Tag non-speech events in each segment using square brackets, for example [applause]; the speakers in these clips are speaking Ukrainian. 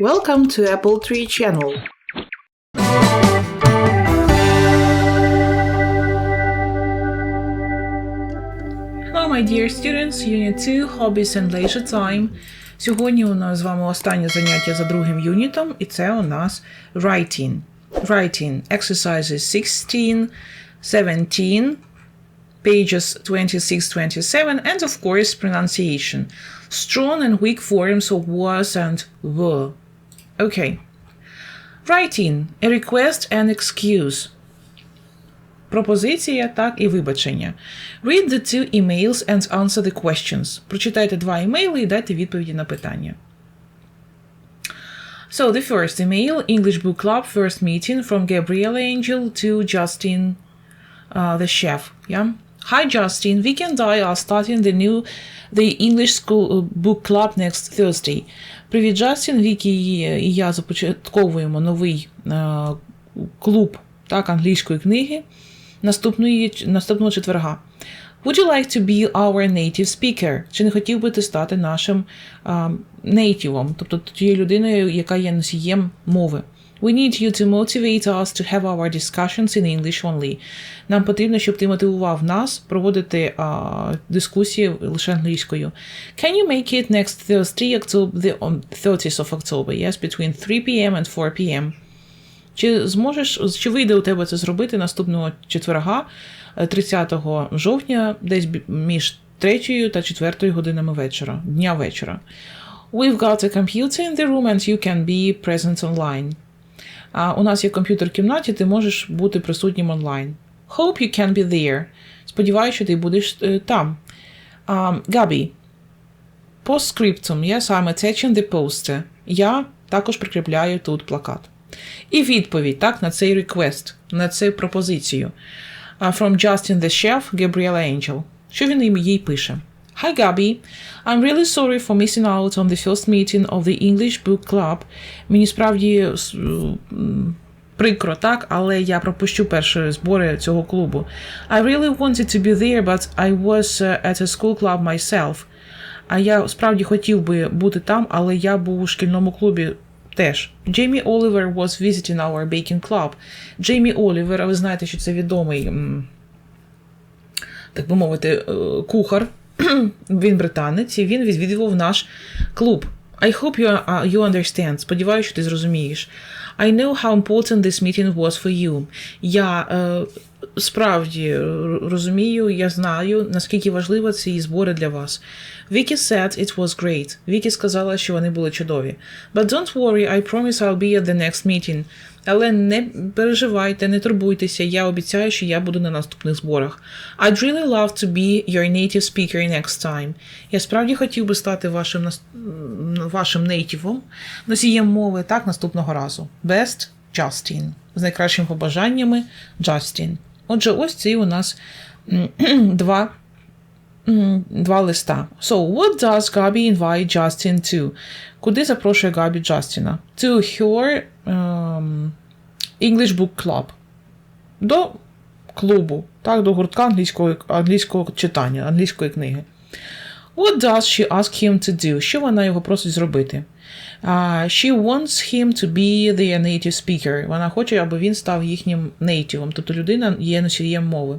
Welcome to Apple Tree channel. Hello, my dear students, Unit 2, Hobbies and Leisure Time. Сьогодні у нас з вами останнє заняття за другим юнітом, і це у нас writing. Writing exercises 16, 17, pages 26-27, and of course pronunciation. Strong and weak forms of was and were. Okay. Writing a request and excuse. Пропозиція, так і вибачення. Read the two emails and answer the questions. Прочитайте два імейли і дайте відповіді на питання. So, the first email, English Book Club first meeting from Gabriella Angel to Justin, uh, the chef. Yeah. Hi, Justin. Vicky and I are starting the new the English School uh, Book Club next Thursday. Привіт, Джастін. Вікі і я започатковуємо новий е, клуб так, англійської книги наступної, наступного четверга. Would you like to be our native speaker? Чи не хотів би ти стати нашим нейтівом, тобто тією людиною, яка є носієм мови? We need you to motivate us to have our discussions in English only. Нам потрібно, щоб ти мотивував нас проводити а, дискусії лише англійською. Can you make it next Thursday, October, the um, 30th of October, yes, between 3 p.m. and 4 p.m. Чи зможеш, чи вийде у тебе це зробити наступного четверга, е, 30 жовтня, десь між 3 та 4 годинами вечора, дня вечора? We've got a computer in the room and you can be present online. У нас є комп'ютер в кімнаті, ти можеш бути присутнім онлайн. Hope you can be there. Сподіваюся, що ти будеш е, там. Габі, Postscriptum, yes, I'm attaching the poster. Я також прикріпляю тут плакат. І відповідь так, на цей request, на цю пропозицію. From Justin the Chef, Gabriella Angel. Що він їм- їй пише? Hi Gabby, I'm really sorry for missing out on the first meeting of the English Book Club. Мені справді прикро, так, але я пропущу перші збори цього клубу. I really wanted to be there, but I was uh, at a school club myself. А я справді хотів би бути там, але я був у шкільному клубі теж. Джеймі Олівер was visiting our baking club. Джеймі Олівер, ви знаєте, що це відомий, так би мовити, е, кухар. Він британець, і він відвідував наш клуб. I hope you, uh, you understand. Сподіваюся, що ти зрозумієш. I know how important this meeting was for you. Я е, справді розумію, я знаю, наскільки важливо ці збори для вас. Vicky said it was great. Вікі сказала, що вони були чудові. But don't worry, I promise I'll be at the next meeting. Але не переживайте, не турбуйтеся, я обіцяю, що я буду на наступних зборах. I'd really love to be your native speaker next time. Я справді хотів би стати вашим, вашим нейтівом, носієм мови, так, наступного разу. Best Justin. З найкращими побажаннями Justin. Отже, ось ці у нас [clears throat] два Два листа. So, what does Gabi invite Justin to? Куди запрошує Габі Джастіна? To her um, English Book Club. До клубу, так, до гуртка англійського, англійського читання, англійської книги. What does she ask him to do? Що вона його просить зробити? Uh, she wants him to be their native speaker. Вона хоче, аби він став їхнім нейтівом, тобто людина є носієм мови.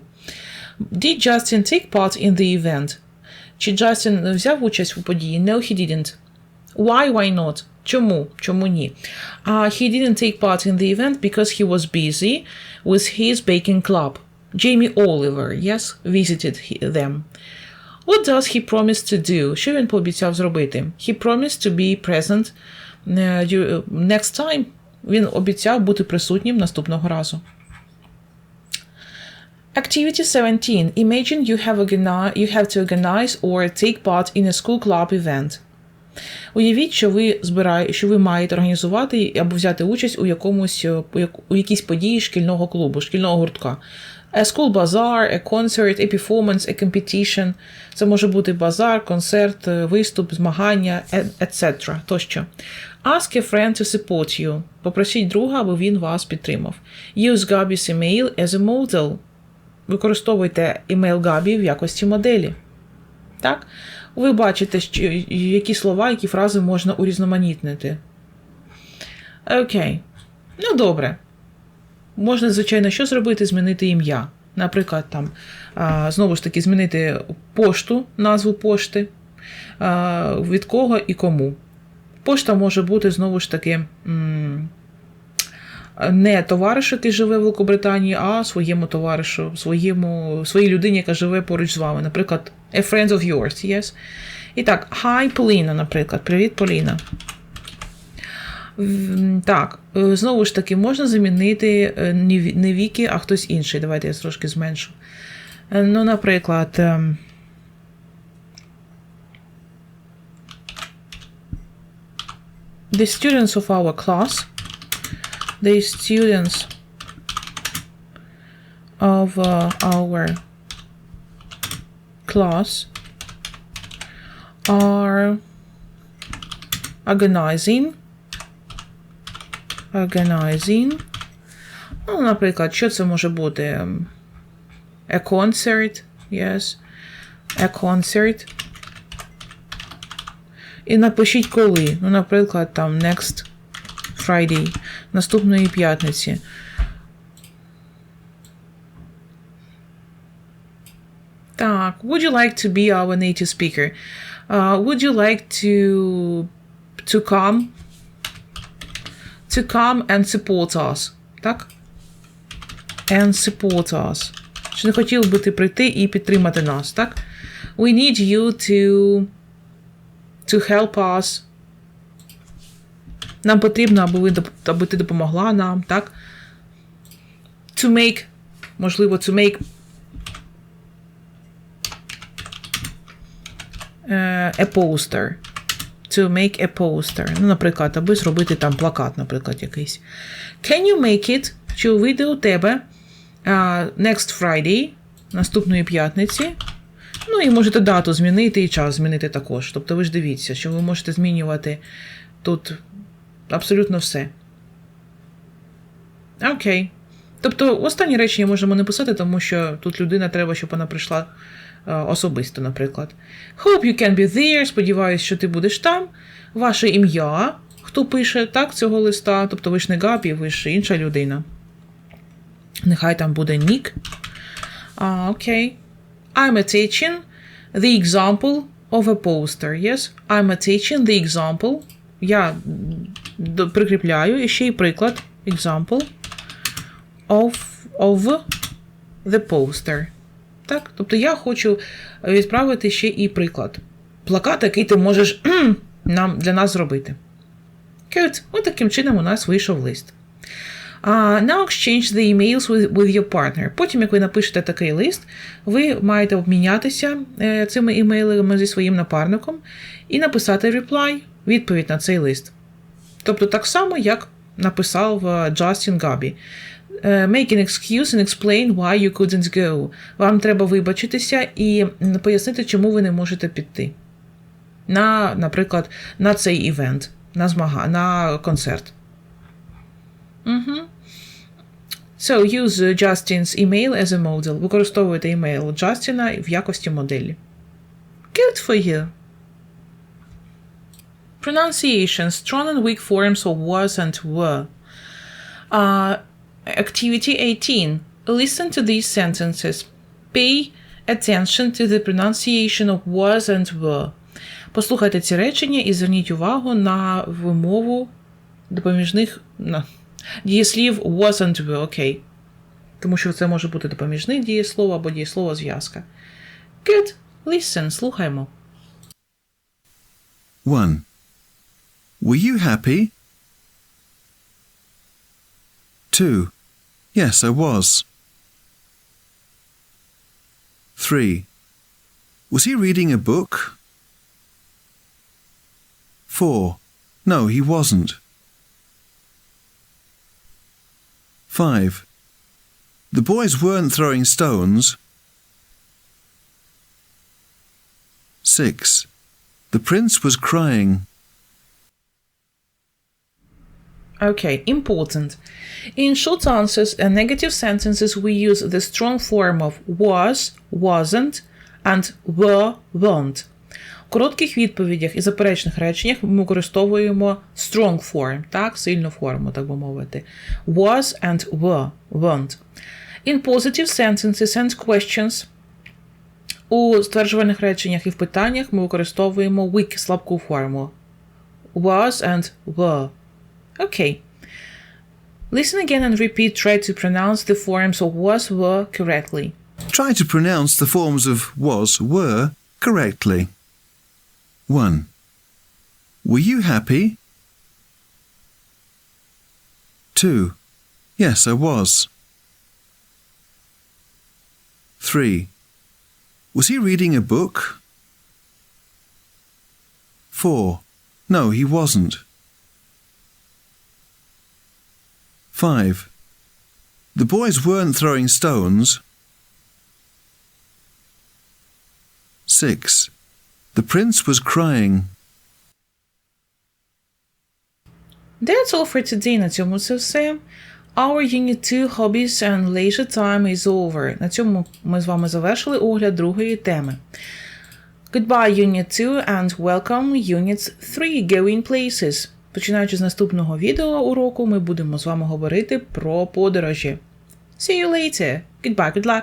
Did Justin take part in the event? Чи Джастін взяв участь у події? No, he didn't. Why, why not? Чому? Чому ні? Uh, he didn't take part in the event because he was busy with his baking club. Jamie Oliver, yes, visited he- them. What does he promise to do? Що він пообіцяв зробити? He promised to be present uh, next time. Він обіцяв бути присутнім наступного разу. Activity 17. Imagine you have, organi- you have to organize or take part in a school club event. Уявіть, що ви збирає, що ви маєте організувати або взяти участь у якомусь е, у як- у якійсь події шкільного клубу, шкільного гуртка. A school bazaar, a concert, a performance, a competition. Це може бути базар, концерт, е, виступ, змагання, е- etc. тощо. Ask a friend to support you. Попросіть друга, аби він вас підтримав. Use Gabby's email as a model. Використовуйте email Габі в якості моделі. Так? Ви бачите, які слова, які фрази можна урізноманітнити. Окей. Ну, добре. Можна, звичайно, що зробити? Змінити ім'я. Наприклад, там, знову ж таки, змінити пошту, назву пошти, від кого і кому. Пошта може бути, знову ж таки, не товариш, який живе в Великобританії, а своєму товаришу, своєму, своїй людині, яка живе поруч з вами. Наприклад, a friend of yours, yes? І так, hi, Поліна, наприклад. Привіт, Поліна. Так, е, знову ж таки, можна замінити е, не Ві- не Вікі, а хтось інший. Давайте я трошки зменшу. Е, Ну, наприклад. ем, The students of our class. The students of uh, our class are organizing organizing. Ну, наприклад, що це може бути? Ем, A concert, yes. A concert. І напишіть коли. Ну, наприклад, там next Friday, наступної п'ятниці. Так, would you like to be our native speaker? Uh, would you like to to come To come and support us? Так? And support us. Чи не хотів би ти прийти і підтримати нас, так? We need you to to help us. Нам потрібно, аби, ви, аби ти допомогла нам, так? To make, можливо, to make е, a poster. To make a poster. Ну, наприклад, аби зробити там плакат, наприклад, якийсь. Can you make it? Чи вийде у тебе uh, next Friday, наступної п'ятниці? Ну, і можете дату змінити і час змінити також. Тобто ви ж дивіться, що ви можете змінювати тут абсолютно все. Окей. Тобто, останні речення можемо не писати, тому що тут людина треба, щоб вона прийшла особисто, наприклад. Hope you can be there. Сподіваюсь, що ти будеш там. Ваше ім'я, хто пише так, цього листа. Тобто ви ж не Гапі, ви ж інша людина. Нехай там буде нік. А, окей. I'm a teaching the example of a poster. Yes? I'm a teaching the example. Я прикріпляю і ще й приклад. Example of, of the poster. Так? Тобто я хочу відправити ще і приклад. Плакат, який ти можеш нам, для нас зробити. Good. От таким чином у нас вийшов лист. Uh, now exchange the emails with, with your partner. Потім, як ви напишете такий лист, ви маєте обмінятися е, цими імейлами зі своїм напарником і написати reply, відповідь на цей лист. Тобто так само, як написав е, Джастін Габі. Е, Make an excuse and explain why you couldn't go. Вам треба вибачитися і пояснити, чому ви не можете піти. На, наприклад, на цей івент, на змага, на концерт. Угу. So, use Justin's email as a model. Використовуйте імейл Джастіна в якості моделі. Good for you. Pronunciation. Strong and weak forms of was and were. Uh, activity 18. Listen to these sentences. Pay attention to the pronunciation of was and were. Послухайте ці речення і зверніть увагу на вимову допоміжних на, дієслів was and were, окей. Тому що це може бути допоміжне дієслово або дієслово зв'язка. Good. Listen, слухаймо. 1. Were you happy? 2. Yes, I was. 3. Was he reading a book? 4. No, he wasn't. 5. The boys weren't throwing stones. 6. The prince was crying. Okay, important. In short answers and negative sentences, we use the strong form of was, wasn't, and were, weren't. В коротких відповідях і заперечних реченнях ми використовуємо strong form, так, сильну форму, так би мовити. Was and were, weren't. In positive sentences and questions у стверджувальних реченнях і в питаннях ми використовуємо weak, слабку форму. Was and were. Okay. Listen again and repeat. Try to pronounce the forms of was, were correctly. Try to pronounce the forms of was, were correctly. 1. Were you happy? 2. Yes, I was. 3. Was he reading a book? 4. No, he wasn't. 5. The boys weren't throwing stones. 6. The prince was crying. That's all for today. На цьому це все. Our Unit 2 Hobbies and Leisure Time is over. На цьому ми з вами завершили огляд другої теми. Goodbye, Unit 2, and welcome Unit 3 Going Places. Починаючи з наступного відео уроку, ми будемо з вами говорити про подорожі. See you later! Goodbye, good luck!